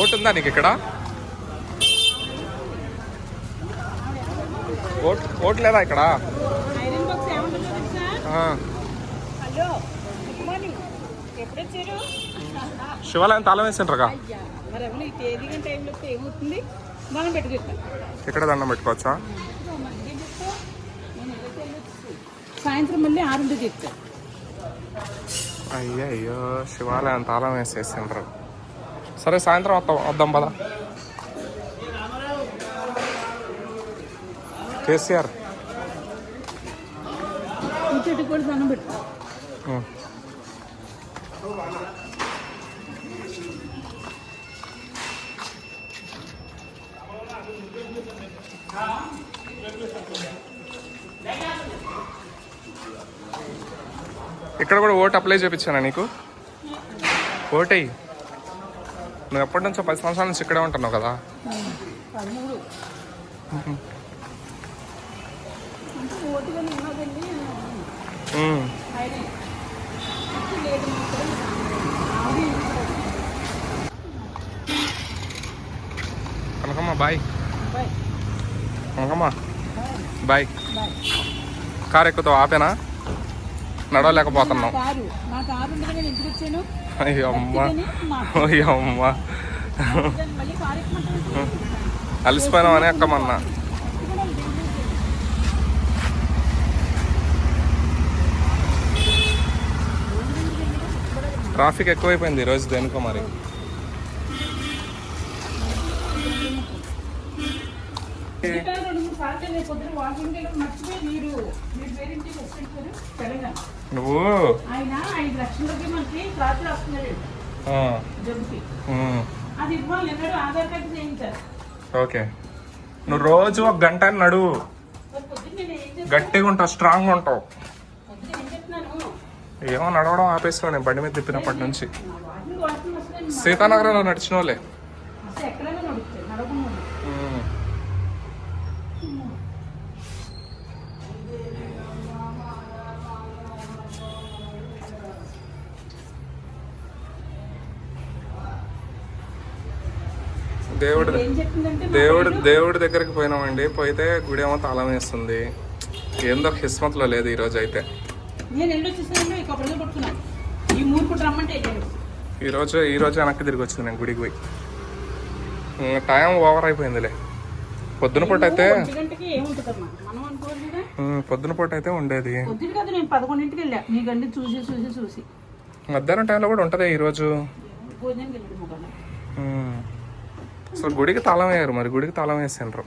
Vote ఉందా నీకు ఇక్కడ? ఓట్ ఓటు లేదా ఇక్కడ శివాలయం తాళం వేసిండ్రగా? ఇక్కడ. దండం పెట్టుకోవచ్చా? సాయంత్రం మళ్ళీ ఆరుంటి చెప్తా. అయ్యో అయ్యో శివాలయం తాళం వేసేసిండ్రు. సరే సాయంత్రం వద్దాం వద్దాం పద. కేసీఆర్. ఇక్కడ కూడా ఓటు అప్లై చేయించానా నీకు? ఓటేయి. నువ్వు ఎప్పటి నుంచో పది సంవత్సరాల నుంచి ఇక్కడే ఉంటున్నావు కదా? కనకమ్మ బాయ్. కనకమ్మ బాయ్. కారు ఎక్కుతావు ఆపేనా నడవలేకపోతున్నాం అమ్మ అమ్మ అలసిపోయినామని ఎక్కమన్నా ట్రాఫిక్ ఎక్కువైపోయింది ఈరోజు దేనికో మరి. ఇంకా వెళ్ళి నువ్వు? ఆయన ఐదు లక్షలకి మనకి క్లాత్ రాస్తున్నాడు ఆ, జబ్బుకి ఉమ్, అది ఇవ్వాలి ఎన్నడూ ఆధార్ కార్డు చేయించారు ఓకే. నువ్వు రోజు ఒక గంట నడువు గట్టిగా ఉంటావు స్ట్రాంగ్ ఉంటావు. ఏమో నడవడం ఆపేసావు నేను బండి మీద తిప్పినప్పటి నుంచి. సీతానగరంలో నడిచినోలే అసలు దేవుడు దేవుడు దేవుడి దగ్గరికి పోయినామండి. పోయితే గుడి ఏమో తాళం వేస్తుంది. ఏందో కిస్మత్లో లేదు ఈరోజు అయితే. ఈరోజు ఈరోజు వెనక్కి తిరిగి వచ్చింది నేను గుడికి పోయి. టైం ఓవర్ అయిపోయిందిలే. పొద్దున పూట అయితే పొద్దున పూట అయితే ఉండేది. పొద్దున కదా నేను పదకొండింటికి వెళ్ళా. నీ గండి చూసి చూసి చూసి. మధ్యాహ్నం టైంలో కూడా ఉంటుంది ఈరోజు. అసలు గుడికి తాళం వేయరు మరి గుడికి తాళం వేసిండ్రు.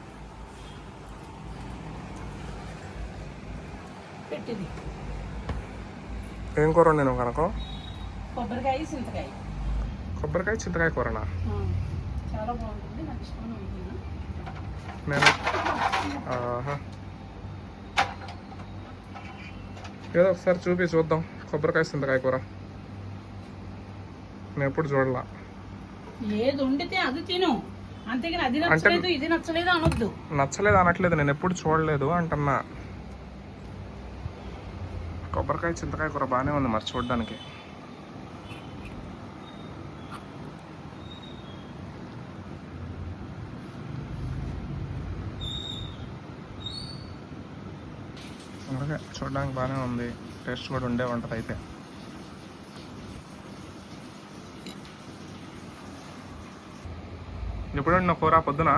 ఏం కూర నేను కనుక? కొబ్బరికాయ చింతకాయ. కొబ్బరికాయ చింతకాయ కూరనా? చాలా బాగుంటుంది. నాకు ఇష్టమైన ఉంటుంది నేను ఆహా. ఏదో ఒకసారి చూపి చూద్దాం. కొబ్బరికాయ చింతకాయ కూర. నేను ఎప్పుడు చూడలా. ఏది వండితే అది తిను. అంతేగాని అది నచ్చలేదు ఇది నచ్చలేదు అనొద్దు. నచ్చలేదు అనట్లేదు నేను ఎప్పుడు చూడలేదు అంటున్నా. కొబ్బరికాయ చింతకాయ కూర బాగానే ఉంది మరి చూడడానికి. అలాగే చూడడానికి బాగానే ఉంది. టేస్ట్ కూడా ఉండే ఉంటుంది అయితే. ఎప్పుడు నా కూర పొద్దున?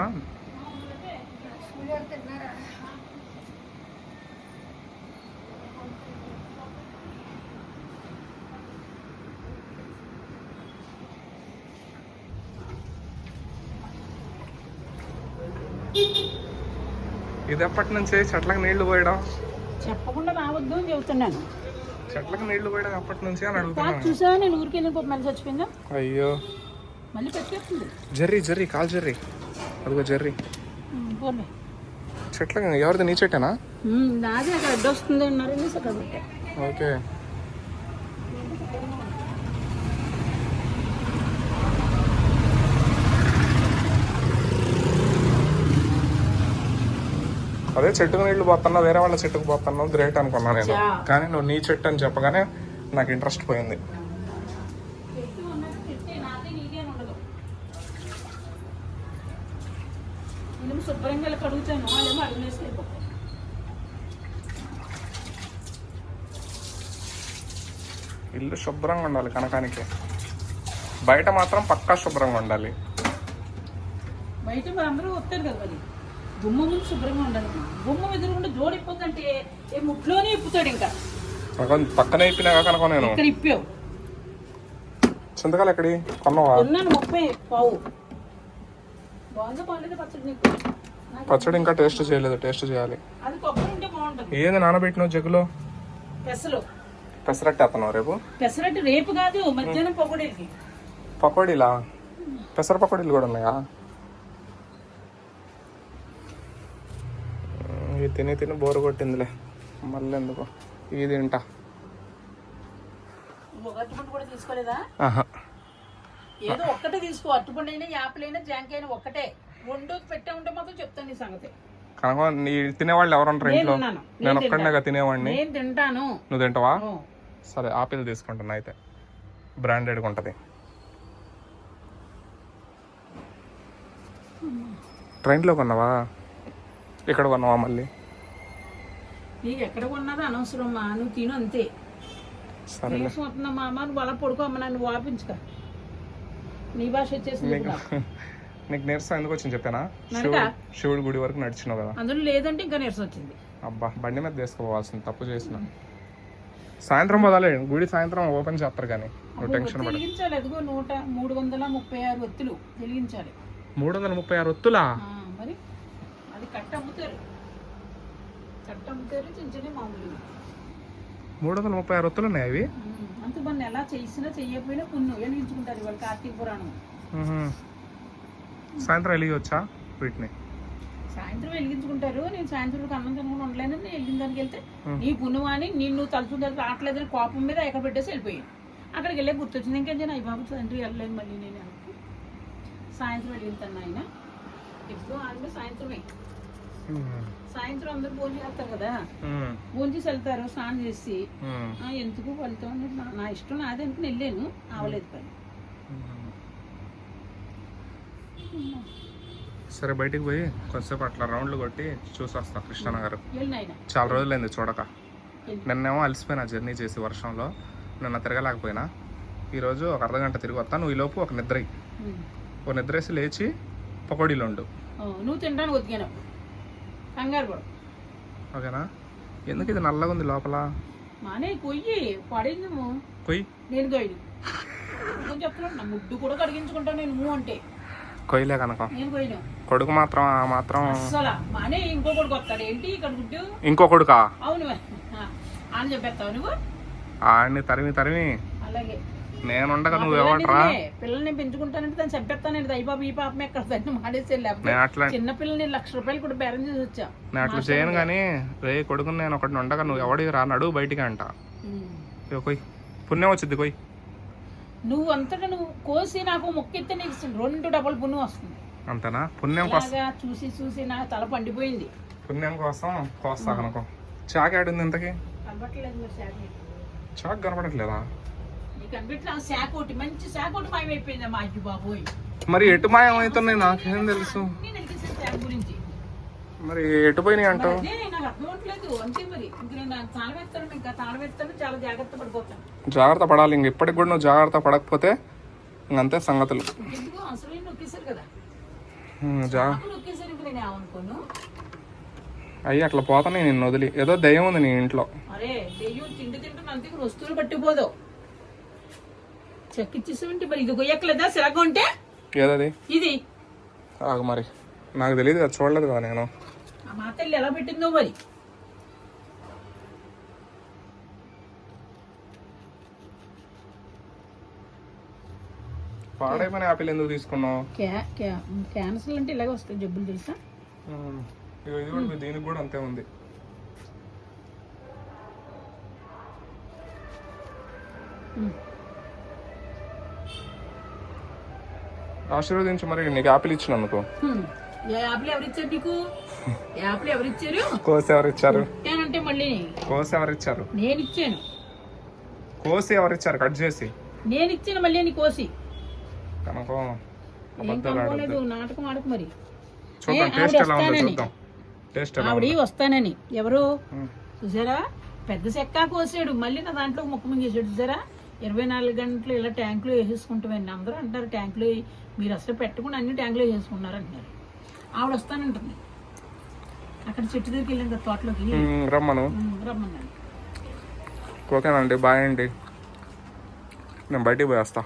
ఇది ఎప్పటి నుంచి చెట్లకు నీళ్ళు పోయడం? చెప్పకుండా రావద్దు అని చెబుతున్నాను. చెట్లకు నీళ్ళు పోయడం ఎప్పటి నుంచి అని అడుగుతున్నాను. చూసా నేను ఊరికి వెళ్ళిన మళ్ళీ చచ్చిపోయిందా? అయ్యో. మళ్ళీ పెట్టేస్తుంది. Jerry Jerry call Jerry. అదిగో జర్రీ. చెట్లకు ఎవరిది నీ చెట్టేనా? నాది అక్కడ అడ్డొస్తుంది పెట్టా. ఓకే. అదే చెట్టుకు నీళ్ళు పోతున్నావు వేరే వాళ్ళ చెట్టుకు పోతున్నావు గ్రేట్ అనుకున్నా నేను. కానీ నువ్వు నీ చెట్టు అని చెప్పగానే నాకు ఇంట్రెస్ట్ పోయింది. శుభ్రంగా కడుగుతాను. వాళ్ళేమో ఇల్లు శుభ్రంగా ఉండాలి కనకానికి. బయట మాత్రం పక్కా శుభ్రంగా ఉండాలి. బయట అందరూ వస్తారు కదా గుమ్మ ముందు శుభ్రంగా ఉండాలి. గుమ్మ ఎదురుకుండా జోడు ఇప్పొద్దంటే ఏ ముట్లోనే ఇప్పుతాడు ఇంకా. పక్కనే నేను ఇక్కడ ఇప్పావు. చింతకాలు ఎక్కడి? కొన్నావా? కొన్నాను ముప్పై పావు. బాగుందా బాగాలేదు పచ్చడి నీకు? పచ్చడి ఇంకా టేస్ట్ చేయలేదు టేస్ట్ చేయాలి. అది కొబ్బరి ఉంటే బాగుంటుంది. ఏంది నానబెట్టిన జగ్గులో? పెసలు. పెసరట్టు వేస్తున్నావు రేపు? పెసరట్టు రేపు కాదు మధ్యాహ్నం పొగడేకి పకోడీలా? పెసర పకోడీలు కూడా ఉన్నాయా? ఇవి తిని తిని బోరు కొట్టిందిలే. మళ్ళీ ఎందుకు ఇది తింటా ఏదో ఒక్కటే తీసుకో. అట్టుపండు అయినా యాపిల్ అయినా జాంకాయ అయినా ఒక్కటే. రెండు పెట్టే ఉంటే మాత్రం చెప్తాను నీ సంగతి. కనుక నీ తినేవాళ్ళు ఎవరు ఉంటారు ఇంట్లో. నేను ఒక్కడినేగా తినేవాడిని. నేను తింటాను. నువ్వు తింటావా? సరే ఆపిల్ తీసుకుంటున్నా అయితే. బ్రాండెడ్గా ఉంటుంది. ట్రైన్లో కొన్నావా? ఇక్కడ కొన్నావా మళ్ళీ? నీకు ఎక్కడ కొన్నది అనవసరం మా నువ్వు తిను అంతే. వస్తున్నా మా అమ్మ నువ్వు అలా పడుకో అమ్మ నన్ను వాపించుక. నీ భాష వచ్చేసింది నాకు. నీరసం ఎందుకు వచ్చింది చెప్పానా? శివుడు గుడి వరకు నడిచినావు కదా. అందులో లేదంటే ఇంకా నీరసం వచ్చింది. అబ్బా బండి మీద తీసుకుపోవాల్సింది తప్పు చేసిన. సాయంత్రం పోదాలే గుడి సాయంత్రం ఓపెన్ చేస్తారు కానీ. నువ్వు టెన్షన్ పడ వెలిగించాలి అదిగో నూట మూడు వందల ముప్పై ఆరు ఒత్తులు వెలిగించాలి మూడు వందల ముప్పై ఆరు ఒత్తులా? మరి అది కట్ట అమ్ముతారు. మామూలు మూడు వందల ముప్పై ఆరు ఒత్తులు ఉన్నాయి అవి అంత మన ఎలా చేసినా చెయ్యకపోయినా పుణ్యం. వెలిగించుకుంటారు ఇవాళ కార్తీక పురాణం. సాయంత్రం వెలిగొచ్చా వీటిని? సాయంత్రం వెలిగించుకుంటారు. నేను సాయంత్రం అన్నం తినకుండా ఉండలేనని నేను వెళ్ళిన దానికి వెళ్తే నీ పుణ్యమాని నిన్ను తలుచుకుంటే రావట్లేదని కోపం మీద ఎక్కడ పెట్టేసి వెళ్ళిపోయాను. అక్కడికి వెళ్ళే గుర్తొచ్చింది. ఇంకేం చేయను అయ్యి బాబు తండ్రి వెళ్ళలేదు మళ్ళీ నేను. సాయంత్రం వెళ్తాను ఆయన ఎప్పుడు ఆయన సాయంత్రమే. సాయంత్రం అందరూ భోజనం చేస్తారు కదా. భోజనం చేసి వెళ్తారు స్నానం చేసి మ్మ్. "ఆ, ఎందుకు వెళ్తాం నా- ఇష్టం నాది అనుకుని వెళ్ళాను అవలేదు పని. సరే బయటికి పోయి కొంతసేపు అట్లా రౌండ్లు కొట్టి చూసి వస్తా కృష్ణనగర్ చాలా రోజులైంది చూడక. నిన్నేమో అలసిపోయినా జర్నీ చేసి వర్షంలో నిన్న తిరగలేకపోయినా. ఈరోజు ఒక అర్ధ గంట తిరిగి వస్తా నువ్వు ఈలోపు ఒక నిద్ర. ఒక నిద్రేసి లేచి పకోడీలు ఉండు నువ్వు తినడానికి కంగారు పడు. ఓకేనా? ఎందుకు ఇది నల్లగా ఉంది లోపల? మానే కొయ్యి పడిందేమో. కొయ్యి. నేను గైడు కొంచెం చెప్తున్నాడు నా ముడ్డు కూడా కడిగించుకుంటాను నేను మూ అంటే. కొయ్యలే కనుక. నేను కొడుకు మాత్రం ఆ మాత్రం అస్సలు. మానే ఇంకో కొడుకు వస్తాడు. ఏంటి ఇక్కడ గుడ్డు? ఇంకో కొడుకా? అవును. అని చెప్పేస్తావు నువ్వు? ఆడిని తరిమి తరిమి. అలాగే. నేనుండగా నువ్వు ఎవడరా. పిల్లల్ని పెంచుకుంటానంటే దాన్ని చంపేస్తానండి దయ బాబు ఈ పాపం ఎక్కడ దాన్ని అట్లా చిన్న పిల్లని లక్ష రూపాయలు కూడా బేరం చేసి వచ్చా. నేను అట్లా చేయను కానీ రే కొడుకుని నేను ఒకటి ఉండగా నువ్వు ఎవడి రా నడు బయటికి అంట. కొయ్. పుణ్యం వచ్చింది కొయ్. నువ్వు అంతటా నువ్వు కోసి నాకు మొక్కెత్తే నీకు రెండు డబల్ పుణ్యం వస్తుంది. అంతేనా? పుణ్యం కోసం చూసి చూసి నా తల పండిపోయింది. పుణ్యం కోసం కోస్తా కనుక చాక్ ఆడింది ఇంతకి. చాక్ కనపడట్లేదా? నీకు కనిపెట్టిన ఆ శాఖ ఒకటి మంచి శాఖ ఒకటి మాయమైపోయింది మా అయ్యి బాబోయ్. మరి ఎటు మాయం అవుతున్నాయి నాకేం తెలుసు. నేను అడిగేసాను శాఖ గురించి. మరి ఎటు పోయినాయి అంటావు? నేను జాగ్రత్త పడాలి. ఇంక ఇప్పటికి కూడా నువ్వు జాగ్రత్త పడకపోతే ఇంకంతే సంగతులు. నేను అయ్యి అట్లా పోతానే నిన్ను వదిలి. ఏదో దయ్యం ఉంది నీ ఇంట్లో. అరే దెయ్యం తిండి తింటున్న అంతే వస్తువులు పట్టిపోదు. చెక్కిచ్చేసామంటే మరి ఇది కొయ్యట్లేదా సిరగ ఉంటే? ఏదది? ఇది. ఆగు మరి. నాకు తెలియదు కదా చూడలేదు కదా నేను. మా తల్లి ఎలా పెట్టిందో మరి? పాడైపోయిన యాపిల్ ఎందుకు తీసుకున్నావు? క్యా క్యా క్యాన్సర్ అంటే ఇలాగే వస్తాయి జబ్బులు తెలుసా? ఇది కూడా దీనికి కూడా అంతే ఉంది. ఉమ్. ఆశీర్వదించు మరి నీకు యాపిల్ ఇచ్చినందుకు. హ్మ్. ఏ యాప్లు ఎవరిచ్చారు నీకు? యాప్లు ఎవరిచ్చారు? కోసి ఎవరు ఇచ్చారు కోసి ఎవరు ఇచ్చారు నేను ఇచ్చాను కోసి ఎవరు ఇచ్చారు కట్ చేసి. నేను ఇచ్చాను మళ్ళీ నీ కోసి. కనుక నాటకం ఆడకు మరి. టేస్ట్ ఎలా ఉందో వస్తానని. చూద్దాం. టేస్ట్ ఎలా ఆవిడ వస్తానని. ఎవరు. చూసారా? పెద్ద చెక్క కోసాడు. మళ్ళీ నా దాంట్లో ముక్క మింగేసాడు చూసారా? ఇరవై నాలుగు గంటలు ఇలా ట్యాంకులో వేసేసుకుంటామండి అందరూ అంటారు ట్యాంకులో. మీరు అసలు పెట్టకుండా అన్ని ట్యాంకులో వేసేసుకున్నారు అంటున్నారు. ఆవిడ వస్తానంటుంది అక్కడ చెట్టు దగ్గరికి వెళ్ళాం కదా తోటలోకి రమ్మను. రమ్మన్నాను ఓకేనండి బాయ్ అండి. నేను బయటికి పోయేస్తా.